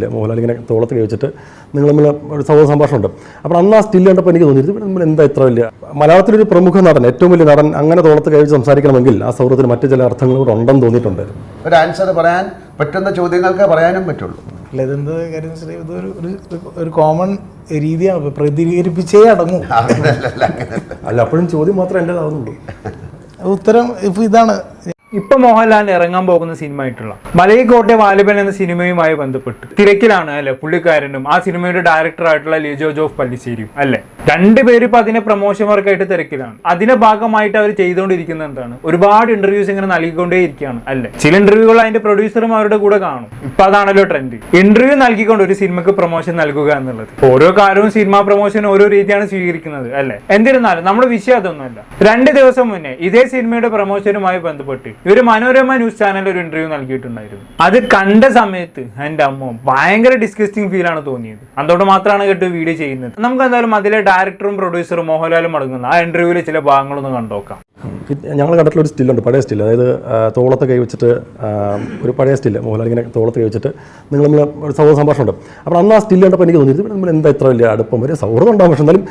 ഇല്ല, മോഹൻലാൽ ഇങ്ങനെ തോളത്ത് കഴിച്ചിട്ട് നിങ്ങൾ തമ്മിൽ ഒരു സൗഹൃദ സംഭാഷണമുണ്ട്. അപ്പോൾ അന്ന് ആ സ്റ്റിൽ കണ്ടപ്പോൾ എനിക്ക് തോന്നിയിരുന്നു നമ്മൾ എന്താ ഇത്ര വലിയ മലയാളത്തിലൊരു പ്രമുഖ നടൻ ഏറ്റവും വലിയ നടൻ അങ്ങനെ തോളത്ത് കഴിച്ച് സംസാരിക്കണമെങ്കിൽ ആ സൗഹൃദത്തിന് മറ്റു ചില അർത്ഥങ്ങൾ കൂടെ ഉണ്ടെന്ന് തോന്നിയിട്ടുണ്ട്. ഒരു ആൻസർ പറയാൻ പറ്റുന്ന ചോദ്യങ്ങൾക്ക് പറയാനും പറ്റുള്ളൂ. അല്ല ഇതെന്ത് കാര്യം ഇതൊരു ഒരു ഒരു കോമൺ രീതിയാണ്. പ്രതികരിപ്പിച്ചേ അടങ്ങും. അല്ല അപ്പോഴും ചോദ്യം മാത്രമേ എന്റെതാവുന്നുള്ളൂ. ഉത്തരം ഇപ്പം ഇതാണ്. ഇപ്പൊ മോഹൻലാലിന് ഇറങ്ങാൻ പോകുന്ന സിനിമ ആയിട്ടുള്ള മലയിക്കോട്ടെ വാലിബൻ എന്ന സിനിമയുമായി ബന്ധപ്പെട്ട് തിരക്കിലാണ് അല്ലെ? പുള്ളിക്കാരനും ആ സിനിമയുടെ ഡയറക്ടർ ആയിട്ടുള്ള ലിജോ ജോഫ് പല്ലിശ്ശേരിയും അല്ലെ? രണ്ടുപേരും ഇപ്പൊ അതിനെ പ്രൊമോഷൻ വർക്കായിട്ട് തിരക്കിലാണ്. അതിന്റെ ഭാഗമായിട്ട് അവർ ചെയ്തുകൊണ്ടിരിക്കുന്ന എന്താണ്? ഒരുപാട് ഇന്റർവ്യൂസ് ഇങ്ങനെ നൽകിക്കൊണ്ടേ ഇരിക്കുകയാണ് അല്ലെ? ചില ഇന്റർവ്യൂകൾ അതിന്റെ പ്രൊഡ്യൂസറും അവരുടെ കൂടെ കാണും. ഇപ്പൊ അതാണല്ലോ ട്രെൻഡ് ഇന്റർവ്യൂ നൽകിക്കൊണ്ട് ഒരു സിനിമക്ക് പ്രൊമോഷൻ നൽകുക എന്നുള്ളത്. ഓരോ കാലവും സിനിമ പ്രൊമോഷൻ ഓരോ രീതിയാണ് സ്വീകരിക്കുന്നത് അല്ലെ? എന്നിരുന്നാലും നമ്മുടെ വിഷയം അതൊന്നുമല്ല. രണ്ട് ദിവസം മുന്നേ ഇതേ സിനിമയുടെ പ്രൊമോഷനുമായി ബന്ധപ്പെട്ട് ഇവർ മനോരമ ന്യൂസ് ചാനലിൽ ഒരു ഇന്റർവ്യൂ നൽകിയിട്ടുണ്ടായിരുന്നു. അത് കണ്ട സമയത്ത് എന്റെ അമ്മ ഭയങ്കര ഡിസ്കസ്റ്റിംഗ് ഫീൽ ആണ് തോന്നിയത്. അതുകൊണ്ട് മാത്രമാണ് കേട്ട് വീഡിയോ ചെയ്യുന്നത്. നമുക്ക് എന്തായാലും അതിലെ ഡയറക്ടറും പ്രൊഡ്യൂസറും മോഹൻലാലും അടങ്ങുന്ന ആ ഇന്റർവ്യൂവിലെ ചില ഭാഗങ്ങളൊന്ന് കണ്ടോക്കാം ഞങ്ങൾ കണ്ടിട്ടുള്ള ഒരു സ്റ്റില്ലുണ്ട് പഴയ സ്റ്റിൽ അതായത് തോളത്തെ കൈ വെച്ചിട്ട് ഒരു പഴയ സ്റ്റില്ല് മോഹൻലാൽ ഇങ്ങനെ തോളത്ത് കൈ വെച്ചിട്ട് നിങ്ങൾ നമ്മൾ ഒരു സൗഹൃദ സംഭാഷണം ഉണ്ട്. അപ്പോൾ അന്ന് ആ സ്റ്റിൽ കണ്ടപ്പോൾ എനിക്ക് തോന്നിയത് നമ്മൾ എന്താ ഇത്ര വലിയ അടുപ്പം? ഒരു സൗഹൃദം ഉണ്ടാകും പക്ഷെ എന്നാലും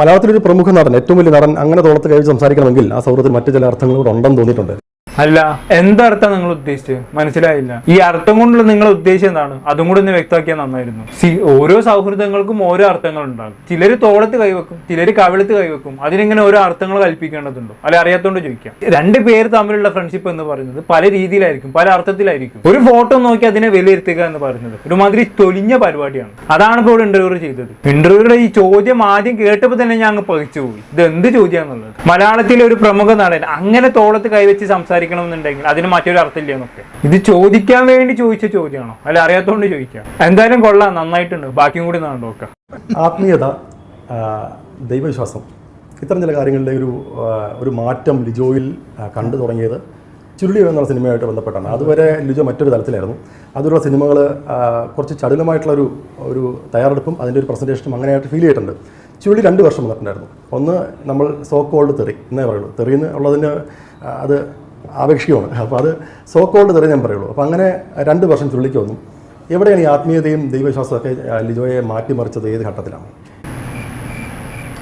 മലയാളത്തിലൊരു പ്രമുഖ നടൻ ഏറ്റവും വലിയ നടൻ അങ്ങനെ തോളത്ത് കൈ വെച്ച് സംസാരിക്കണമെങ്കിൽ ആ സൗഹൃദത്തിൽ മറ്റു ചില അർത്ഥങ്ങളും കൂടെ ഉണ്ടെന്ന് തോന്നിയിട്ടുണ്ട്. അല്ല. എന്തർത്ഥം നിങ്ങൾ ഉദ്ദേശിച്ചത്? മനസ്സിലായില്ല. ഈ അർത്ഥം കൊണ്ടുള്ള നിങ്ങൾ ഉദ്ദേശം എന്താണ്? അതും കൂടി ഒന്ന് വ്യക്തമാക്കിയാൽ നന്നായിരുന്നു. സി ഓരോ സൗഹൃദങ്ങൾക്കും ഓരോ അർത്ഥങ്ങൾ ഉണ്ടാകും. ചിലർ തോളത്ത് കൈവെക്കും ചിലർ കവിളത്ത് കൈവെക്കും. അതിനിങ്ങനെ ഓരോ അർത്ഥങ്ങൾ കൽപ്പിക്കേണ്ടതുണ്ടോ? അല്ലെ അറിയാത്തോണ്ട് ചോദിക്കാം. രണ്ട് പേര് തമ്മിലുള്ള ഫ്രണ്ട്ഷിപ്പ് എന്ന് പറയുന്നത് പല രീതിയിലായിരിക്കും പല അർത്ഥത്തിലായിരിക്കും. ഒരു ഫോട്ടോ നോക്കി അതിനെ വിലയിരുത്തുക എന്ന് പറയുന്നത് ഒരുമാതിരി തൊലിഞ്ഞ പരിപാടിയാണ്. അതാണ് ഇപ്പോൾ ഇന്റർവ്യൂ ചെയ്തത്. ഇന്റർവ്യൂയുടെ ഈ ചോദ്യം ആദ്യം കേട്ടപ്പോൾ തന്നെ ഞാൻ അങ്ങ് പകിച്ചു പോയി ഇത് എന്ത് ചോദ്യമാണെന്നുള്ളത് മലയാളത്തിലെ ഒരു പ്രമുഖ നടൻ അങ്ങനെ തോളത്ത് കൈവച്ച് സംസാരിക്കണം എന്നുണ്ടെങ്കിൽ അതിന് മറ്റൊരു അർത്ഥമില്ല എന്നൊക്കെ ഇത് ചോദിക്കാൻ വേണ്ടി ചോദിച്ച ചോദ്യമാണോ? അല്ല അറിയാത്തോണ്ട് ചോദിക്കാം. എന്തായാലും കൊള്ളാം നന്നായിട്ടുണ്ട്. ബാക്കിയും കൂടി നോക്കാം. ആത്മീയത ദൈവവിശ്വാസം. ഇത്തരം ചില കാര്യങ്ങളിലെ ഒരു ഒരു മാറ്റം ലിജോയിൽ കണ്ടു തുടങ്ങിയത് ചുരുളി എന്നുള്ള സിനിമയായിട്ട് ബന്ധപ്പെട്ടാണ്. അതുവരെ ലിജോ മറ്റൊരു തലത്തിലായിരുന്നു. അതുള്ള സിനിമകൾ കുറച്ച് ചടുലമായിട്ടുള്ളൊരു ഒരു ഒരു തയ്യാറെടുപ്പും അതിന്റെ ഒരു പ്രസന്റേഷനും അങ്ങനെയായിട്ട് ഫീൽ ചെയ്തിട്ടുണ്ട്. ചുരുളി രണ്ട് വർഷം വന്നിട്ടുണ്ടായിരുന്നു. ഒന്ന് നമ്മൾ സോ കോൾഡ് തെറി എന്നേ പറയുള്ളൂ. തെറി എന്ന് ഉള്ളതിന് അത് ആപേക്ഷികമാണ്. അപ്പോൾ അത് സോ കോൾഡ് തെറി ഞാൻ പറയുള്ളൂ. അപ്പോൾ അങ്ങനെ രണ്ട് വർഷം ചുള്ളിക്ക് വന്നു. എവിടെയാണ് ഈ ആത്മീയതയും ദൈവവിശ്വാസമൊക്കെ ലിജോയെ മാറ്റിമറിച്ചത് ഏത് ഘട്ടത്തിലാണ്?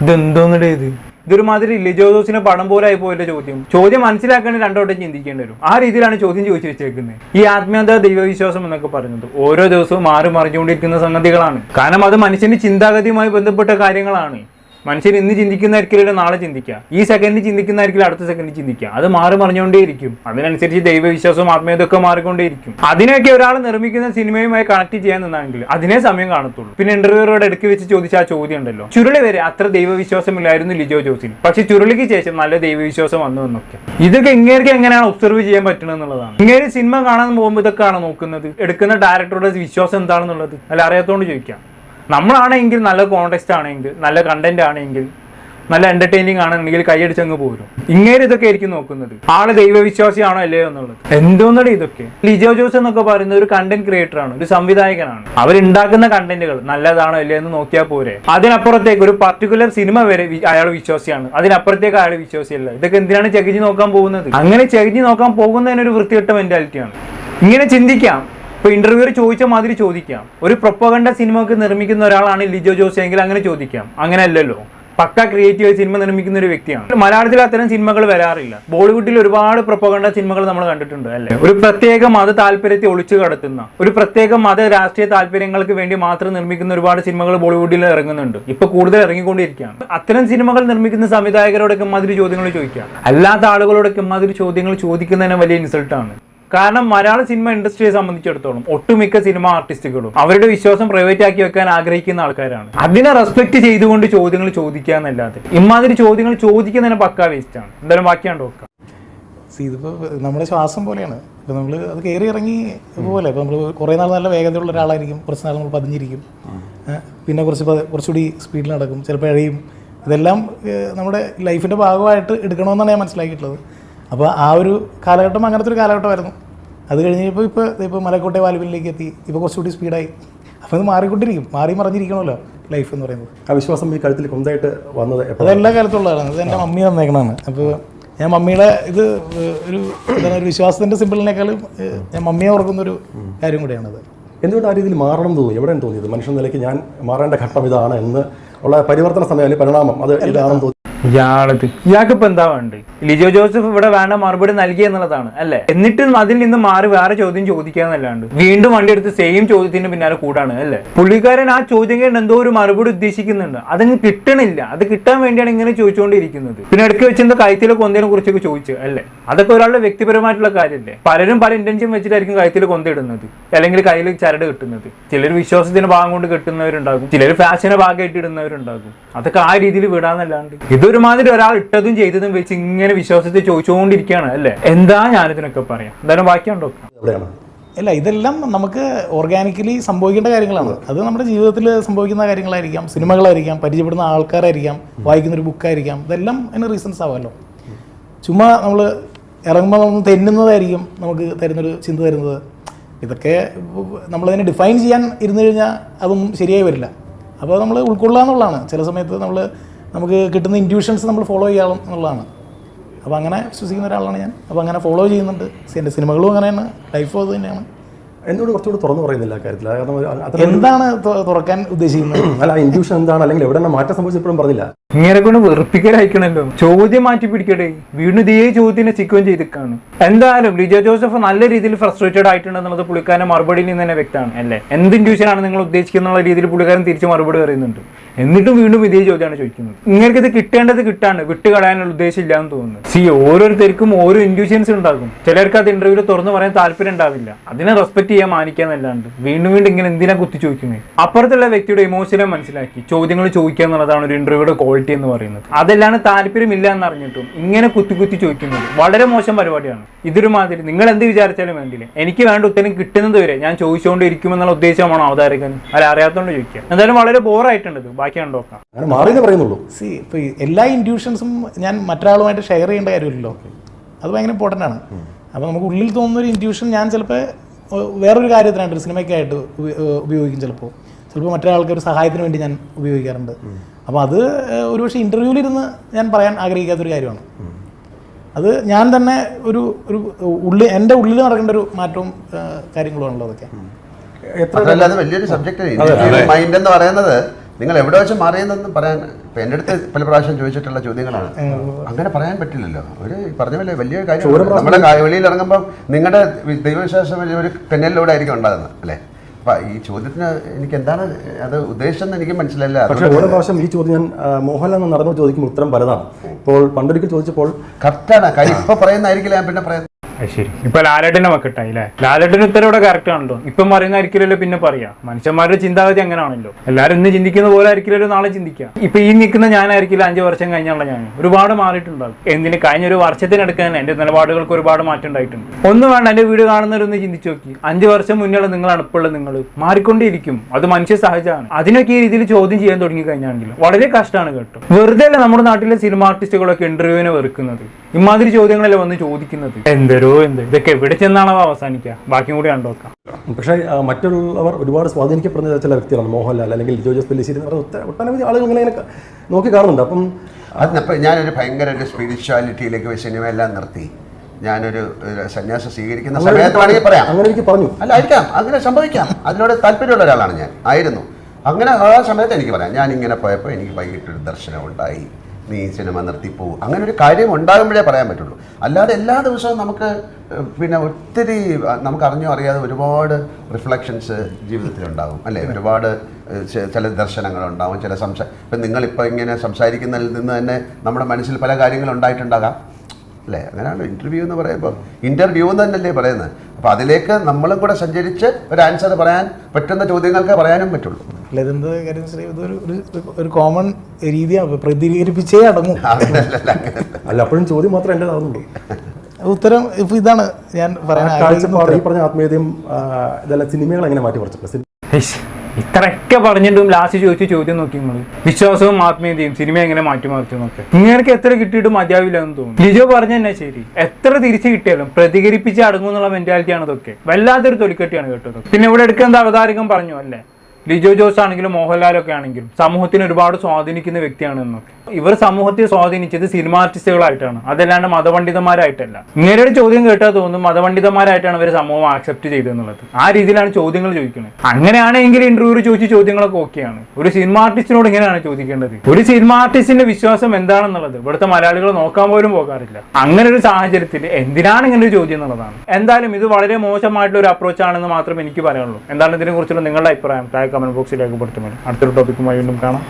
ഇതെന്തോന്നിടേ ഇത്? ഇതൊരു മാതിരി ലിജോ ദോസിന് പണം പോലെ ആയി പോയല്ലോ ചോദ്യം. ചോദ്യം മനസ്സിലാക്കേണ്ട രണ്ടോട്ടം ചിന്തിക്കേണ്ടി വരും. ആ രീതിയിലാണ് ചോദ്യം ചോദിച്ചു വെച്ചേക്കുന്നത് ഈ ആത്മീയത ദൈവവിശ്വാസം എന്നൊക്കെ പറഞ്ഞത് ഓരോ ദിവസവും മാറി മറിഞ്ഞുകൊണ്ടിരിക്കുന്ന സംഗതികളാണ്. കാരണം അത് മനുഷ്യന്റെ ചിന്താഗതിയുമായി ബന്ധപ്പെട്ട കാര്യങ്ങളാണ്. മനുഷ്യൻ ഇന്ന് ചിന്തിക്കുന്നതായിരിക്കില്ല നാളെ ചിന്തിക്കുക ഈ സെക്കൻഡിൽ ചിന്തിക്കുന്നതായിരിക്കില്ല അടുത്ത സെക്കൻഡിൽ ചിന്തിക്കുക അത് മാറി മറിഞ്ഞുകൊണ്ടേയിരിക്കും. അതിനനുസരിച്ച് ദൈവവിശ്വാസവും ആത്മീയതൊക്കെ മാറിക്കൊണ്ടേയിരിക്കും. അതിനൊക്കെ ഒരാൾ നിർമ്മിക്കുന്ന സിനിമയുമായി കണക്ട് ചെയ്യാൻ നിന്നാണെങ്കിൽ അതിനെ സമയം കാണത്തുള്ളൂ. പിന്നെ ഇന്റർവ്യൂറോട് ഇടയ്ക്ക് വെച്ച് ചോദിച്ച ആ ചോദ്യം ഉണ്ടല്ലോ. ചുരുളി വരെ അത്ര ദൈവവിശ്വാസമില്ലായിരുന്നു ലിജോ ജോസിന്. പക്ഷെ ചുരുളിക്ക് ശേഷം നല്ല ദൈവവിശ്വാസം വന്നു എന്നൊക്കെ. ഇതൊക്കെ ഇങ്ങേർക്ക് എങ്ങനെയാണ് ഒബ്സർവ് ചെയ്യാൻ പറ്റുന്നത് എന്നുള്ളതാണ്. ഇങ്ങനെ സിനിമ കാണാൻ പോകുമ്പോൾ ഇതൊക്കെയാണ് നോക്കുന്നത്? എടുക്കുന്ന ഡയറക്ടറുടെ വിശ്വാസം എന്താണെന്നുള്ളത്? അല്ല അറിയാത്തോണ്ട് ചോദിക്കാം. നമ്മളാണെങ്കിൽ നല്ല കോണ്ടെസ്റ്റ് ആണെങ്കിൽ നല്ല കണ്ടന്റ് ആണെങ്കിൽ നല്ല എന്റർടൈനിങ് ആണെങ്കിൽ കൈയടിച്ചങ്ങ് പോരും. ഇങ്ങനെ ഇതൊക്കെ ആയിരിക്കും നോക്കുന്നത്. ആൾ ദൈവവിശ്വാസിയാണോ അല്ലയോ എന്നുള്ളത്. എന്തോന്നടി ഇതൊക്കെ? ലിജോ ജോസ് എന്നൊക്കെ പറയുന്നത് ഒരു കണ്ടന്റ് ക്രിയേറ്റർ ആണ് ഒരു സംവിധായകനാണ്. അവരുണ്ടാക്കുന്ന കണ്ടന്റുകൾ നല്ലതാണോ അല്ലയോ എന്ന് നോക്കിയാൽ പോരെ. അതിനപ്പുറത്തേക്ക് ഒരു പർട്ടിക്കുലർ സിനിമ വരെ അയാൾ വിശ്വാസിയാണ്. അതിനപ്പുറത്തേക്ക് അയാൾ വിശ്വാസിയല്ല. ഇതൊക്കെ എന്തിനാണ് ചകിഞ്ഞ് നോക്കാൻ പോകുന്നത്? അങ്ങനെ ചകിഞ്ഞ് നോക്കാൻ പോകുന്നതിനൊരു വൃത്തികെട്ട മെന്റാലിറ്റിയാണ് ഇങ്ങനെ ചിന്തിക്കാം. ഇപ്പൊ ഇന്റർവ്യൂർ ചോദിച്ച മാതിരി ചോദിക്കാം. ഒരു പ്രൊപ്പകണ്ട സിനിമക്ക് നിർമ്മിക്കുന്ന ഒരാളാണ് ലിജോ ജോസ് എങ്കിൽ അങ്ങനെ ചോദിക്കാം. അങ്ങനെ അല്ലല്ലോ. പക്ക ക്രിയേറ്റീവ് സിനിമ നിർമ്മിക്കുന്ന ഒരു വ്യക്തിയാണ്. മലയാളത്തിൽ അത്തരം സിനിമകൾ വരാറില്ല. ബോളിവുഡിൽ ഒരുപാട് പ്രൊപ്പകണ്ട സിനിമകൾ നമ്മൾ കണ്ടിട്ടുണ്ട് അല്ലേ? ഒരു പ്രത്യേക മത താല്പര്യത്തെ ഒളിച്ചു കടത്തുന്ന ഒരു പ്രത്യേക മത രാഷ്ട്രീയ താല്പര്യങ്ങൾക്ക് വേണ്ടി മാത്രം നിർമ്മിക്കുന്ന ഒരുപാട് സിനിമകൾ ബോളിവുഡിൽ ഇറങ്ങുന്നുണ്ട്. ഇപ്പൊ കൂടുതൽ ഇറങ്ങിക്കൊണ്ടിരിക്കുകയാണ്. അത്തരം സിനിമകൾ നിർമ്മിക്കുന്ന സംവിധായകരോടൊക്കെ മാതിരി ചോദ്യങ്ങൾ ചോദിക്കാം. അല്ലാത്ത ആളുകളോടൊക്കെ മാതിരി ചോദ്യങ്ങൾ ചോദിക്കുന്നതിന് വലിയ ഇൻസൾട്ടാണ് കാരണം മലയാള സിനിമ ഇൻഡസ്ട്രിയെ സംബന്ധിച്ചിടത്തോളം ഒട്ടുമിക്ക സിനിമ ആർട്ടിസ്റ്റുകളും അവരുടെ വിശ്വാസം പ്രൈവറ്റ് ആക്കി വെക്കാൻ ആഗ്രഹിക്കുന്ന ആൾക്കാരാണ്. അതിനെ റെസ്പെക്ട് ചെയ്തുകൊണ്ട് ചോദ്യങ്ങൾ ചോദിക്കുക എന്നല്ലാതെ. ഇമാതിരി ചോദ്യങ്ങൾ ചോദിക്കുന്നതിനെ പക്കാ വേസ്റ്റ് ആണ്. എന്തായാലും ബാക്കിയാണ്ട് നോക്കാം. ഇതിപ്പോൾ ഇതിപ്പോ നമ്മുടെ ശ്വാസം പോലെയാണ്. ഇപ്പൊ നമ്മൾ അത് കയറി ഇറങ്ങി പോലെ ഇപ്പൊ നമ്മൾ കുറേ നാൾ നല്ല വേഗതയുള്ള ഒരാളായിരിക്കും. കുറച്ച് നാൾ നമ്മൾ പതിഞ്ഞിരിക്കും. പിന്നെ കുറച്ച് കുറച്ചുകൂടി സ്പീഡിൽ നടക്കും. ചിലപ്പോൾ എഴയും ഇതെല്ലാം നമ്മുടെ ലൈഫിന്റെ ഭാഗമായിട്ട് എടുക്കണമെന്നാണ് ഞാൻ മനസ്സിലാക്കിയിട്ടുള്ളത്. അപ്പോൾ ആ ഒരു കാലഘട്ടം അങ്ങനത്തെ ഒരു കാലഘട്ടമായിരുന്നു. അത് കഴിഞ്ഞപ്പോൾ ഇപ്പോൾ ഇപ്പോൾ മലക്കോട്ടെ വാലുവിലേക്ക് എത്തി. ഇപ്പോൾ കുറച്ചുകൂടി സ്പീഡായി. അപ്പോൾ ഇത് മാറിക്കൊണ്ടിരിക്കും. മാറി മറിഞ്ഞിരിക്കണമല്ലോ ലൈഫ് എന്ന് പറയുന്നത്. ആ വിശ്വാസം ഈ കഴുത്തിൽ കൊന്തായിട്ട് വന്നത് അതെല്ലാ കാലത്തുള്ളതാണ്. ഇത് എന്റെ മമ്മി തന്നേക്കണതാണ് അപ്പോൾ ഞാൻ മമ്മിയുടെ ഇത് ഒരു എന്താണ് ഒരു വിശ്വാസത്തിന്റെ സിമ്പിളിനേക്കാളും ഞാൻ മമ്മിയെ ഓർക്കുന്ന ഒരു കാര്യം കൂടിയാണത്. എന്തുകൊണ്ട് ആ രീതിയിൽ മാറണം എന്ന് തോന്നി? എവിടെയാണ് തോന്നിയത്? മനുഷ്യ നിലയ്ക്ക് ഞാൻ മാറേണ്ട ഘട്ടം ഇതാണ് എന്ന് ഉള്ള പരിവർത്തന സമയം അല്ലെങ്കിൽ പരിണാമം അത് ഇതാണെന്ന് തോന്നി. ഇയാളത്. ഇയാൾക്ക് ഇപ്പൊ എന്താ വേണ്ടത് ലിജോ ജോസഫ് ഇവിടെ വേണ്ട മറുപടി നൽകി എന്നുള്ളതാണ് അല്ലെ? എന്നിട്ടും അതിൽ നിന്ന് മാറി വേറെ ചോദ്യം ചോദിക്കാന്നല്ലാണ്ട് വീണ്ടും വണ്ടി എടുത്ത് സെയിം ചോദ്യത്തിന് പിന്നാലെ കൂടാണ് അല്ലെ? പുള്ളിക്കാരൻ ആ ചോദ്യം കേട്ട് എന്തോ ഒരു മറുപടി ഉദ്ദേശിക്കുന്നുണ്ട്. അതങ്ങ് കിട്ടണില്ല. അത് കിട്ടാൻ വേണ്ടിയാണ് ഇങ്ങനെ ചോദിച്ചുകൊണ്ടിരിക്കുന്നത്. പിന്നെ ഇടയ്ക്ക് വെച്ച് എന്താ കൈത്തിലെ കൊന്തേനെ കുറിച്ചൊക്കെ ചോദിച്ചു അല്ലെ? അതൊക്കെ ഒരാളുടെ വ്യക്തിപരമായിട്ടുള്ള കാര്യമല്ലേ? പലരും പല ഇന്റൻഷൻ വെച്ചിട്ടായിരിക്കും കൈത്തിൽ കൊന്തയിടുന്നത് അല്ലെങ്കിൽ കയ്യിൽ ചരട് കിട്ടുന്നത്. ചിലർ വിശ്വാസത്തിന്റെ ഭാഗം കൊണ്ട് കെട്ടുന്നവരുണ്ടാകും. ചിലർ ഫാഷന്റെ ഭാഗമായിട്ട് ഇടുന്നവരുണ്ടാകും. അതൊക്കെ ആ രീതിയിൽ വിടാന്നല്ലാണ്ട്. ഇതൊരുമാതിരി ഒരാൾ ഇട്ടതും ചെയ്തതും വെച്ച് ഇങ്ങനെ വിശ്വാസത്തിൽ ചോദിച്ചുകൊണ്ടിരിക്കുകയാണ് അല്ലേ? എന്താ ഞാനിതിനൊക്കെ പറയാം? എന്തായാലും ബാക്കിയുണ്ടോ? അല്ല ഇതെല്ലാം നമുക്ക് ഓർഗാനിക്കലി സംഭവിക്കേണ്ട കാര്യങ്ങളാണ്. അത് നമ്മുടെ ജീവിതത്തിൽ സംഭവിക്കുന്ന കാര്യങ്ങളായിരിക്കാം സിനിമകളായിരിക്കാം പരിചയപ്പെടുന്ന ആൾക്കാരായിരിക്കാം വായിക്കുന്ന ഒരു ബുക്കായിരിക്കാം ഇതെല്ലാം അതിന് റീസൺസ് ആവാമല്ലോ ചുമ്മാ നമ്മൾ ഇറങ്ങുമ്പോൾ നമ്മൾ തെന്നുന്നതായിരിക്കും നമുക്ക് തരുന്നൊരു ചിന്ത തരുന്നത്. ഇതൊക്കെ നമ്മളതിനെ ഡിഫൈൻ ചെയ്യാൻ ഇരുന്ന് കഴിഞ്ഞാൽ അതൊന്നും ശരിയായി വരില്ല. അപ്പോൾ നമ്മൾ ഉൾക്കൊള്ളുക എന്നുള്ളതാണ് ചില സമയത്ത് നമ്മൾ നമുക്ക് കിട്ടുന്ന ഇന്റ്യൂഷൻസ് നമ്മൾ ഫോളോ ചെയ്യാം എന്നുള്ളതാണ്. അപ്പോൾ അങ്ങനെ വിശ്വസിക്കുന്ന ഒരാളാണ് ഞാൻ. അപ്പോൾ അങ്ങനെ ഫോളോ ചെയ്യുന്നുണ്ട്. എന്റെ സിനിമകളും അങ്ങനെയാണ്. ലൈഫും അത് തന്നെയാണ്. എന്നോട് കുറച്ചുകൂടി തുറന്നു പറയുന്നില്ല ആ കാര്യത്തിൽ കാരണം എന്താണ് തുറക്കാൻ ഉദ്ദേശിക്കുന്നത്? അല്ല ഇൻഡ്യൂഷൻ എന്താണ്? അല്ലെങ്കിൽ എവിടെ മാറ്റം സംഭവിച്ചപ്പോഴും പറഞ്ഞില്ല. ഇങ്ങനെ കൊണ്ട് വെറുപ്പിക്കലായിക്കണല്ലോ ചോദ്യം മാറ്റി പിടിക്കട്ടെ വീണ്ടും ഇതേ ചോദ്യത്തിനെ ചിക്വൻ ചെയ്തിക്കാണ്. എന്തായാലും ലിജ ജോസഫ് നല്ല രീതിയിൽ ഫ്രസ്ട്രേറ്റഡ് ആയിട്ടുണ്ടെന്നുള്ളത് പുള്ളിക്കാരൻ മറുപടിയിൽ നിന്ന് തന്നെ വ്യക്തമാണ് അല്ലേ? എന്ത് ഇൻഡ്യൂഷനാണ് നിങ്ങൾ ഉദ്ദേശിക്കുന്ന രീതിയിൽ പുള്ളിക്കാരൻ തിരിച്ച് മറുപടി പറയുന്നുണ്ട്. എന്നിട്ടും വീണ്ടും ഇതേ ചോദ്യമാണ് ചോദിക്കുന്നത്. നിങ്ങൾക്ക് ഇത് കിട്ടേണ്ടത് കിട്ടാണ് വിട്ടുകളയാനുള്ള ഉദ്ദേശം ഇല്ലാന്ന് തോന്നുന്നു സി ഓരോരുത്തർക്കും ഓരോ ഇൻഡ്യൂഷൻസ് ഉണ്ടാകും. ചിലർക്ക് അത് ഇന്റർവ്യൂവിൽ തുറന്നു പറയാൻ താല്പര്യം ഉണ്ടാവില്ല. അതിനെ റെസ്പെക്ട് ചെയ്യാൻ മാനിക്കാന്നല്ലാണ്ട് വീണ്ടും വീണ്ടും ഇങ്ങനെ എന്തിനാ കുത്തി ചോദിക്കുന്നത് അപ്പുറത്തുള്ള വ്യക്തിയുടെ ഇമോഷനെ മനസ്സിലാക്കി ചോദ്യങ്ങൾ ചോദിക്കുക എന്നുള്ളതാണ് ഒരു ഇന്റർവ്യൂയുടെ ക്വാളിറ്റി എന്ന് പറയുന്നത്. അതെല്ലാം താല്പര്യമില്ല എന്ന് അറിഞ്ഞിട്ടും ഇങ്ങനെ കുത്തി കുത്തി ചോദിക്കുന്നത് വളരെ മോശം പരിപാടിയാണ്. ഇതൊരു മാതിരി നിങ്ങൾ എന്ത് വിചാരിച്ചാലും വേണ്ടില്ല എനിക്ക് വേണ്ട ഉത്തരം കിട്ടുന്നത് വരെ ഞാൻ ചോദിച്ചുകൊണ്ടിരിക്കുമെന്നുള്ള ഉദ്ദേശമാണോ അവതാരകൻ? അല്ല അറിയാത്തോണ്ട് ചോദിക്കുക. എന്തായാലും വളരെ ബോറായിട്ടുണ്ട് ഇത്. ബാക്കി നോക്കാം. അങ്ങനെ മാറിയെന്ന് പറയുന്നുള്ളൂ. സി ഇപ്പോൾ എല്ലാ ഇൻഡ്യൂഷൻസും ഞാൻ മറ്റൊരാളുമായിട്ട് ഷെയർ ചെയ്യേണ്ട കാര്യമില്ലല്ലോ. അത് ഭയങ്കര ഇമ്പോർട്ടന്റ് ആണ്. അപ്പോൾ നമുക്ക് ഉള്ളിൽ തോന്നുന്ന ഒരു ഇൻഡ്യൂഷൻ ഞാൻ ചിലപ്പോൾ വേറൊരു കാര്യത്തിനായിട്ട് ഒരു സിനിമയ്ക്കായിട്ട് ഉപയോഗിക്കും ചിലപ്പോൾ ചിലപ്പോൾ മറ്റൊരാൾക്ക് ഒരു സഹായത്തിന് വേണ്ടി ഞാൻ ഉപയോഗിക്കാറുണ്ട്. അപ്പോൾ അത് ഒരുപക്ഷെ ഇന്റർവ്യൂവിലിരുന്ന് ഞാൻ പറയാൻ ആഗ്രഹിക്കാത്ത ഒരു കാര്യമാണ് അത് ഞാൻ തന്നെ ഒരു ഒരു ഉള്ളിൽ എന്റെ ഉള്ളിൽ നടക്കേണ്ട ഒരു മാറ്റവും കാര്യങ്ങളുമാണല്ലോ അതൊക്കെ. എത്ര വലിയൊരു സബ്ജക്റ്റ് മൈൻഡ് എന്ന് പറയുന്നത് നിങ്ങൾ എവിടെ വെച്ച് മാറിയെന്നൊന്നും പറയാൻ ഇപ്പൊ എന്റെ അടുത്ത് പല പ്രാവശ്യം ചോദിച്ചിട്ടുള്ള ചോദ്യങ്ങളാണ്. അങ്ങനെ പറയാൻ പറ്റില്ലല്ലോ. ഒരു പറഞ്ഞ പോലെ വലിയ കാര്യം നമ്മുടെ വെളിയിൽ ഇറങ്ങുമ്പോൾ നിങ്ങളുടെ ദൈവവിശ്വാസം ഒരു കന്നലിലൂടെ ആയിരിക്കും ഉണ്ടാകുന്നത് അല്ലേ? അപ്പൊ ഈ ചോദ്യത്തിന് എനിക്ക് എന്താണ് അത് ഉദ്ദേശം എനിക്ക് മനസ്സിലല്ല പക്ഷേ ഓരോ പ്രാവശ്യം ഈ ചോദ്യം ഞാൻ മോഹൻലാൽ നടന്നു ചോദിക്കുമ്പോൾ ഉത്തരം പലതാണ്. ഇപ്പോൾ പണ്ടൊരിക്കൽ ചോദിച്ചപ്പോൾ കറക്റ്റാണ്. കാര്യം ഇപ്പൊ പറയുന്നതായിരിക്കില്ല ഞാൻ പിന്നെ അത് ശരി. ഇപ്പൊ ലാലേട്ടനെ വെക്കട്ടായി അല്ലേ ലാലേട്ടൻ ഉത്തരം ഇവിടെ കറക്റ്റ് ആണല്ലോ. ഇപ്പം പറയുന്നതായിരിക്കില്ലല്ലോ പിന്നെ പറയാ. മനുഷ്യന്മാരുടെ ചിന്താഗതി അങ്ങനെയാണല്ലോ. എല്ലാവരും ഇന്ന് ചിന്തിക്കുന്ന പോലെ ആയിരിക്കില്ലല്ലോ നാളെ ചിന്തിക്കാം. ഇപ്പൊ ഈ നിൽക്കുന്ന ഞാനായിരിക്കില്ല അഞ്ചു വർഷം കഴിഞ്ഞുള്ള ഞാൻ. ഒരുപാട് മാറിയിട്ടുണ്ടാകും എന്തിന് കഴിഞ്ഞ ഒരു വർഷത്തിനെടുക്കാൻ എന്റെ നിലപാടുകൾക്ക് ഒരുപാട് മാറ്റം ഉണ്ടായിട്ടുണ്ട്. ഒന്നും വേണ്ട എന്റെ വീട് കാണുന്നവരൊന്ന് ചിന്തിച്ചു നോക്കി. അഞ്ചു വർഷം മുന്നേ നിങ്ങളാണ് ഇപ്പോൾ നിങ്ങൾ മാറിക്കൊണ്ടേയിരിക്കും. അത് മനുഷ്യ സഹജമാണ് അതിനൊക്കെ ഈ രീതിയിൽ ചോദ്യം ചെയ്യാൻ തുടങ്ങി കഴിഞ്ഞാണെങ്കിൽ വളരെ കഷ്ടമാണ് കേട്ടോ. വെറുതെ അല്ല നമ്മുടെ നാട്ടിലെ സിനിമ ആർട്ടിസ്റ്റുകളൊക്കെ ഇന്റർവ്യൂവിനെ വെറുക്കുന്നത്. ഇമാതിരി ചോദ്യങ്ങളല്ലേ വന്ന് ചോദിക്കുന്നത്? എന്തരോ എന്ത് ഇതൊക്കെ എവിടെ ചെന്നാണോ അവസാനിക്കുക? ബാക്കി കൂടി കണ്ടു നോക്കാം. പക്ഷേ മറ്റുള്ളവർ ഒരുപാട് സ്വാധീനിക്കപ്പെടുന്ന ചില വ്യക്തികളാണ്. മോഹൻലാൽ അല്ലെങ്കിൽ ജോജസ് ജോസ് പെല്ലിശ്ശേരി എന്ന് പറഞ്ഞ ഒട്ടനവധി ആളുകൾ ഇങ്ങനെ നോക്കി കാണുന്നുണ്ട്. അപ്പം ഞാൻ ഞാനൊരു ഭയങ്കര ഒരു സ്പിരിച്വാലിറ്റിയിലേക്ക് സിനിമ എല്ലാം നിർത്തി. ഞാനൊരു ഒരു സന്യാസം സ്വീകരിക്കുന്ന സമയത്ത് വേണമെങ്കിൽ പറയാം. അങ്ങനെ എനിക്ക് പറഞ്ഞു. അല്ല ആയിരിക്കാം. അങ്ങനെ സംഭവിക്കാം. അതിനോട് താല്പര്യമുള്ള ഒരാളാണ് ഞാൻ. ആയിരുന്നു. അങ്ങനെ ആ സമയത്ത് എനിക്ക് പറയാം. ഞാൻ ഇങ്ങനെ പോയപ്പോൾ എനിക്ക് വൈകിട്ടൊരു ദർശനം ഉണ്ടായി. നീ സിനിമ നിർത്തിപ്പോവും അങ്ങനെ ഒരു കാര്യം ഉണ്ടാകുമ്പോഴേ പറയാൻ പറ്റുള്ളൂ. അല്ലാതെ എല്ലാ ദിവസവും നമുക്ക് പിന്നെ ഒത്തിരി നമുക്ക് അറിഞ്ഞോ അറിയാതെ ഒരുപാട് റിഫ്ലക്ഷൻസ് ജീവിതത്തിൽ ഉണ്ടാകും അല്ലേ? ഒരുപാട് ചില ദർശനങ്ങളുണ്ടാകും ചില സംസാ ഇപ്പം നിങ്ങളിപ്പോൾ ഇങ്ങനെ സംസാരിക്കുന്നതിൽ നിന്ന് തന്നെ നമ്മുടെ മനസ്സിൽ പല കാര്യങ്ങളും ഉണ്ടായിട്ടുണ്ടാകാം. അല്ലേ? അങ്ങനെയാണ് ഇന്റർവ്യൂ എന്ന് പറയുമ്പോൾ ഇന്റർവ്യൂ എന്ന് തന്നെയല്ലേ പറയുന്നത്. അപ്പോൾ അതിലേക്ക് നമ്മളും കൂടെ സഞ്ചരിച്ച് ഒരു ആൻസർ പറയാൻ പറ്റുന്ന ചോദ്യങ്ങൾക്ക് പറയാനും പറ്റുള്ളൂ. അല്ല ഇതെന്ത് കാര്യം ശ്രീ? ഇതൊരു ഒരു ഒരു കോമൺ രീതിയാണ് പ്രതികരിപ്പിച്ചേ അടങ്ങും. അല്ല അപ്പോഴും ചോദ്യം മാത്രമേ എന്റെതാവുന്നുള്ളൂ ഉത്തരം ഇപ്പൊ ഇതാണ് ഞാൻ പറയാൻ പറഞ്ഞ ആത്മീയതയും ഇതെല്ലാം സിനിമകൾ എങ്ങനെ മാറ്റി പറിച്ചിട്ടുണ്ട് ഹൈഷ്, ഇത്രയൊക്കെ പറഞ്ഞിട്ടും ലാസ്റ്റ് ചോദിച്ച ചോദ്യം നോക്കി നിങ്ങൾ വിശ്വാസവും ആത്മീയതയും സിനിമ എങ്ങനെ മാറ്റിമറിച്ചു നോക്കെ ഇങ്ങനെയൊക്കെ എത്ര കിട്ടിയിട്ടും മതിയാവില്ല എന്ന് തോന്നുന്നു. ലിജോ പറഞ്ഞ തന്നെ ശരി. എത്ര തിരിച്ചു കിട്ടിയാലും പ്രതികരിപ്പിച്ച് അടങ്ങും എന്നുള്ള മെന്റാലിറ്റിയാണ് ഇതൊക്കെ വല്ലാത്തൊരു തൊലിക്കെട്ടിയാണ് കേട്ടത്. പിന്നെ ഇവിടെ എടുക്കുന്ന അവതാരകം പറഞ്ഞു അല്ലേ? ലിജോ ജോസ് ആണെങ്കിലും മോഹൻലാലൊക്കെ ആണെങ്കിലും സമൂഹത്തിന് ഒരുപാട് സ്വാധീനിക്കുന്ന വ്യക്തിയാണ് എന്നൊക്കെ ഇവർ സമൂഹത്തെ സ്വാധീനിച്ചത് സിനിമ ആർട്ടിസ്റ്റുകളായിട്ടാണ്. അതല്ലാണ്ട് മതപണ്ഡിതന്മാരായിട്ടല്ല. ഇങ്ങനെയൊരു ചോദ്യം കേട്ടാൽ തോന്നും മതപണ്ഡിതന്മാരായിട്ടാണ് ഇവർ സമൂഹം ആക്സെപ്റ്റ് ചെയ്തെന്നുള്ളത്. ആ രീതിയിലാണ് ചോദ്യങ്ങൾ ചോദിക്കുന്നത്. അങ്ങനെയാണെങ്കിൽ ഇന്റർവ്യൂ ചോദിച്ച ചോദ്യങ്ങളൊക്കെ ഓക്കെയാണ്. ഒരു സിനിമ ആർട്ടിസ്റ്റിനോട് ഇങ്ങനെയാണ് ചോദിക്കേണ്ടത്? ഒരു സിനിമ ആർട്ടിസ്റ്റിന്റെ വിശ്വാസം എന്താണെന്നുള്ളത് ഇവിടുത്തെ മലയാളികൾ നോക്കാൻ പോലും പോകാറില്ല. അങ്ങനെ ഒരു സാഹചര്യത്തിൽ എന്തിനാണ് ഇങ്ങനെ ഒരു ചോദ്യം എന്നുള്ളതാണ്. എന്തായാലും ഇത് വളരെ മോശമായിട്ടുള്ള ഒരു അപ്രോച്ച് ആണെന്ന് മാത്രമേ എനിക്ക് പറയാനുള്ളൂ. എന്താണ് ഇതിനെ കുറിച്ചുള്ള നിങ്ങളുടെ അഭിപ്രായം? കമന്റ് ബോക്സിൽ രേഖപ്പെടുത്തുമല്ലോ അടുത്തൊരു ടോപ്പിക്കുമായി വീണ്ടും കാണാം.